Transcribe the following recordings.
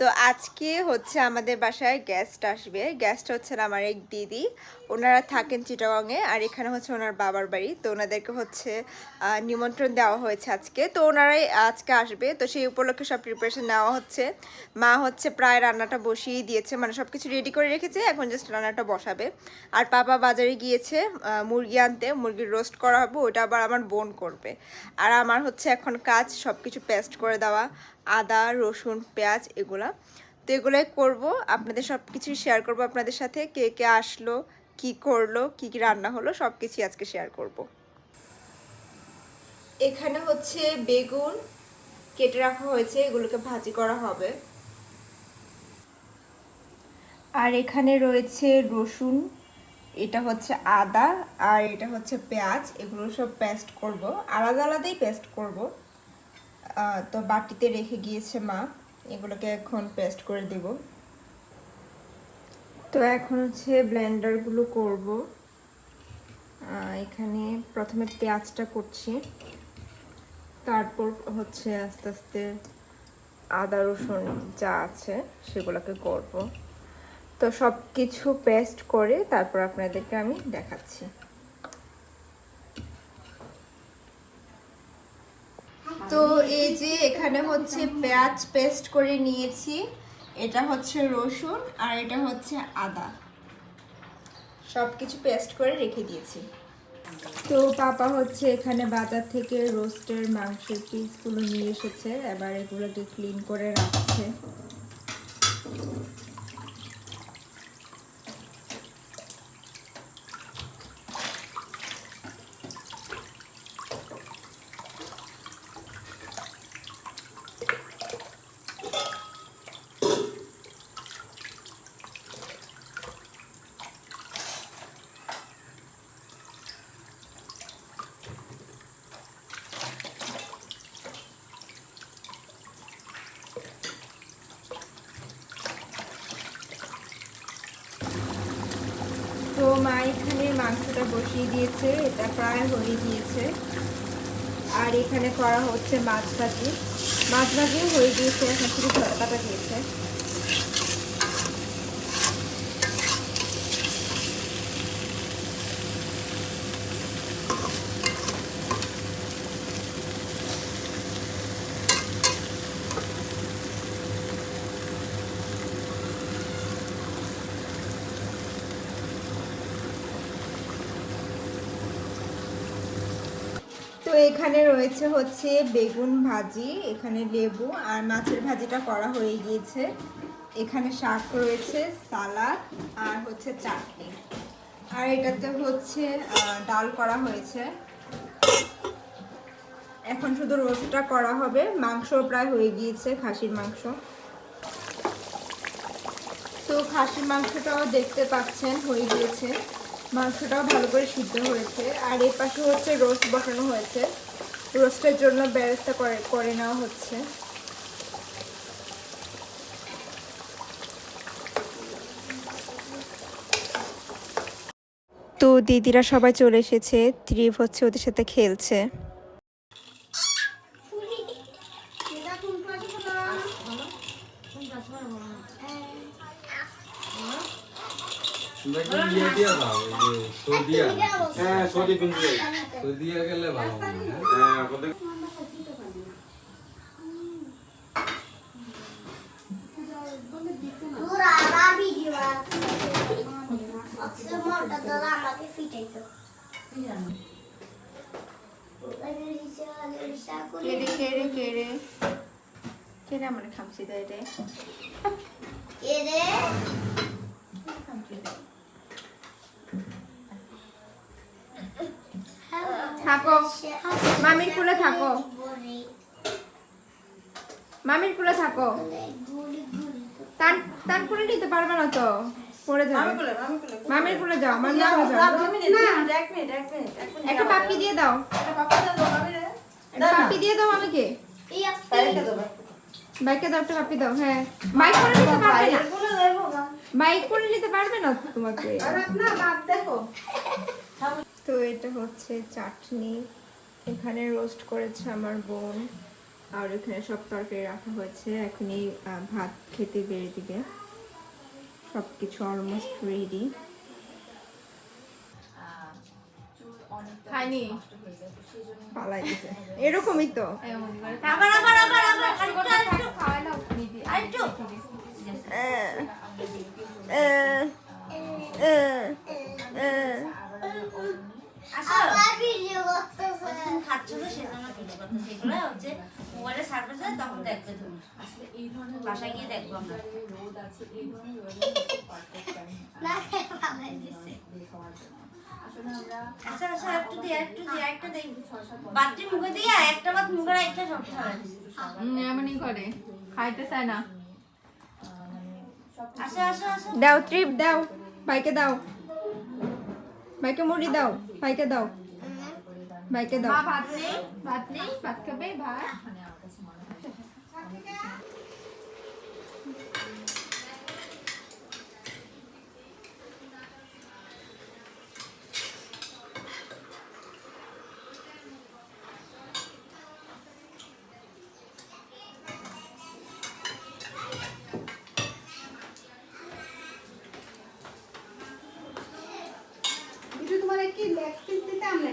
তো আজকে হচ্ছে আমাদের বাসায় গেস্ট আসবে। গেস্ট হচ্ছেন আমার এক দিদি। ওনারা থাকেন চিটাগংয়ে আর এখানে হচ্ছে ওনার বাবার বাড়ি। তো ওনাদেরকে হচ্ছে নিমন্ত্রণ দেওয়া হয়েছে আজকে। তো ওনারাই আজকে আসবে। তো সেই উপলক্ষে সব প্রিপারেশন নেওয়া হচ্ছে। মা হচ্ছে প্রায় রান্নাটা বসিয়ে দিয়েছে। মানে সব কিছু রেডি করে রেখেছে। এখন জাস্ট রান্নাটা বসাবে। আর পাপা বাজারে গিয়েছে মুরগি আনতে। মুরগির রোস্ট করা হবে ওটা আবার আমার বোন করবে। আর আমার হচ্ছে এখন কাজ সব কিছু পেস্ট করে দেওয়া। আদা, রসুন, পেঁয়াজ এগুলা। তো এগুলোই করব। আপনাদের সব কিছুই শেয়ার করব। আপনাদের সাথে কে কে আসলো, কি করল, কি কি রান্না হলো সব কিছুই আজকে শেয়ার করব। এখানে হচ্ছে বেগুন কেটে রাখা হয়েছে। এগুলোকে ভাজি করা হবে। আর এখানে রয়েছে রসুন, এটা হচ্ছে আদা, আর এটা হচ্ছে পেঁয়াজ। এগুলো সব পেস্ট করব। আলাদা আলাদাই পেস্ট করব। তো বাটিতে রেখে গিয়েছে মা। এগুলোকে এখন পেস্ট করে দেব। তো এখন হচ্ছে ব্লেন্ডারগুলো করব। এখানে প্রথমে পেঁয়াজটা করছি। তারপর হচ্ছে আস্তে আস্তে আদা, রসুন যা আছে সেগুলোকে করব। তো সব কিছু পেস্ট করে তারপর আপনাদেরকে আমি দেখাচ্ছি তো এই যে এখানে হচ্ছে পেঁয়াজ পেস্ট করে নিয়েছি। এটা হচ্ছে রসুন আর এটা হচ্ছে আদা। সব কিছু পেস্ট করে রেখে দিয়েছি। তো পাপা হচ্ছে এখানে বাজার থেকে রোস্টের মাংসের পিসগুলো নিয়ে এসেছে। এবার এগুলোকে ক্লিন করে রাখছে তো মা এখানে মাংসটা বসিয়ে দিয়েছে, এটা প্রায় হয়ে গিয়েছে। আর এখানে করা হচ্ছে মাছ ভাজি। মাছ ভাজিও হয়ে গিয়েছে, এখন শুধু তরকাটা দিয়েছে। তো এখানে রয়েছে হচ্ছে বেগুন ভাজি, এখানে লেবু আর মাছের ভাজিটা করা হয়ে গিয়েছে। এখানে শাক রয়েছে, সালাদ আর হচ্ছে চাটনি। আর এটাতে হচ্ছে ডাল করা হয়েছে। এখন শুধু রোস্টটা করা হবে। মাংস প্রায় হয়ে গিয়েছে, খাসির মাংস। তো খাসির মাংসটাও দেখতে পাচ্ছেন, হয়ে গিয়েছে। মাংসটাও ভালো করে সিদ্ধ হয়েছে। আর এর পাশে হচ্ছে রোস্ট বসানো হয়েছে। রোস্টের জন্য ব্যবস্থা করে করে নেওয়া হচ্ছে। তো দিদিরা সবাই চলে এসেছে। ত্রিপ হচ্ছে ওদের সাথে খেলছে তোমরা কি ইয়ে দিয়ে দাও এই যে সৌদিয়া হ্যাঁ সৌদি কিন্তু সৌদিয়া গেলে ভালো হবে, হ্যাঁ? হ্যাঁ ওদের পুরা ভিডিও আছে মোটা দাদা আমাকে ফিটাইতো কেড়ে কেড়ে কেড়ে কেড়ে আমার খামছি তাই রে? এরে থাকো। মামির কুলে থাকো। মামির কুলে থাকো। টান টান করে নিতে পারবে না তো? পড়ে যাবে। মামির কুলে যাও মামির কুলে যাও। একটা পাপ্পি দিয়ে দাও। একটা পাপ্পি দিয়ে দাও মামিকে। বাইকে দাও একটা পাপ্পি দাও হ্যাঁ। বাইক করে নিতে পারবে না। বাইক করে নিতে পারবে না তোমাকে। তো এটা হচ্ছে চাটনি। এখানে রোস্ট করেছে আমার বোন। আর এখানে সব তরকারি রাখা হয়েছে। এখনই ভাত খেতে বেড়ে দিবে। সব কিছু অলমোস্ট রেডি খাইনি পালাই এরকমই তো। আবার আরেকটু আহ, আহ, আহ, আহ। আবার ভিডিও করতেছে খাচ্ছ তো সেজন্য ভিডিও করতেছি এগুলো হচ্ছে মোবাইলে সার্ভিস তখন দেখবে তুমি। বাসায় গিয়ে দেখব আমরা। না দিছে। আচ্ছা আচ্ছা একটু দিয়ে একটু দিয়ে একটা দিই বাটি মুখে দিয়ে একটা বাত মুখে রাখতে সব খাওয়া এমনই করে খাইতে চায় না। আসো আসো আসো দাও ট্রিপ দাও ভাইকে দাও। ভাইকে মুড়ি দাও ভাইকে দাও। ভাইকে দাও। ভাত নেই ভাত নেই। ভাত খাবে ভাত।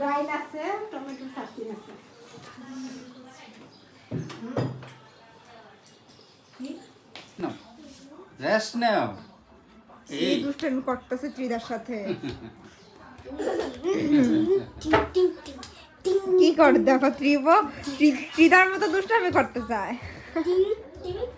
ডাইল আছে টমেটো চাটনি আছে রেস্ট নাও এই দুষ্টামি করতেছে ত্রিদার সাথে। কি করে দেখো ত্রিব? ত্রি- ত্রিদার মতো দুষ্টামি করতে চায়।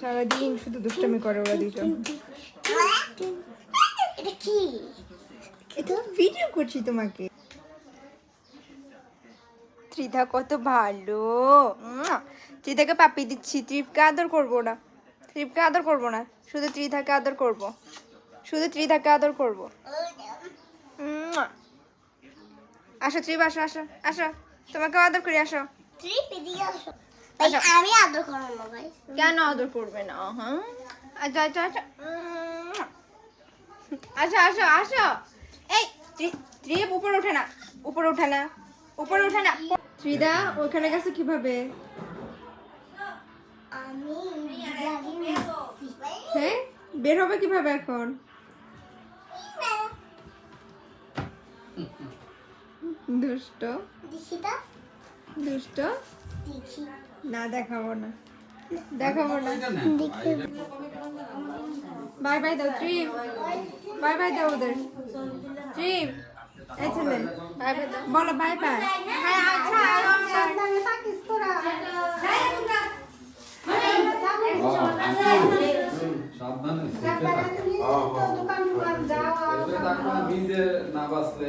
সারাদিন শুধু দুষ্টামি করে ওরা দুজন এটা কি? এটা ভিডিও করছি তোমাকে। ত্রিধা কত ভালো। ত্রিধাকে পাপি দিচ্ছি। ত্রিপকে আদর করব না। ত্রিপকে আদর করব না। শুধু ত্রিধাকে আদর করব। শুধু ত্রিধাকে আদর করব। আসো ত্রিপ আসো আসো আসো। তোমাকে আদর করি আসো। এদিকে আসো। আমি আদর করব না ভাই কেন আদর করবে না? হ্যাঁ? আচ্ছা আচ্ছা আচ্ছা। আচ্ছা আসো আসো। এই ত্রি- ত্রিপ উপরে ওঠে না উপরে ওঠে না উপরে ওঠে না। ত্রিদা ওখানে গেছে কীভাবে? হ্যাঁ? বের হবে কীভাবে এখন? দুষ্ট। দুষ্ট। না দেখাবো না। দেখাবো না। বাই বাই দাও ট্রিম বাই বাই দাও ওদের। ট্রিম এই বলো বাই বাই সাবধানে দোকান না বাসলে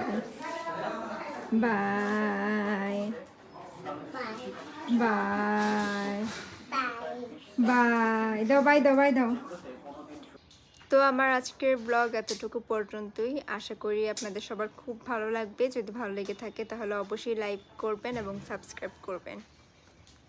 Bye. Bye. Bye. দাও বাই দাও বাই দাও তো আমার আজকের ব্লগ এতটুকু পর্যন্তই আশা করি আপনাদের সবার খুব ভালো লাগবে যদি ভালো লেগে থাকে তাহলে অবশ্যই লাইক করবেন এবং সাবস্ক্রাইব করবেন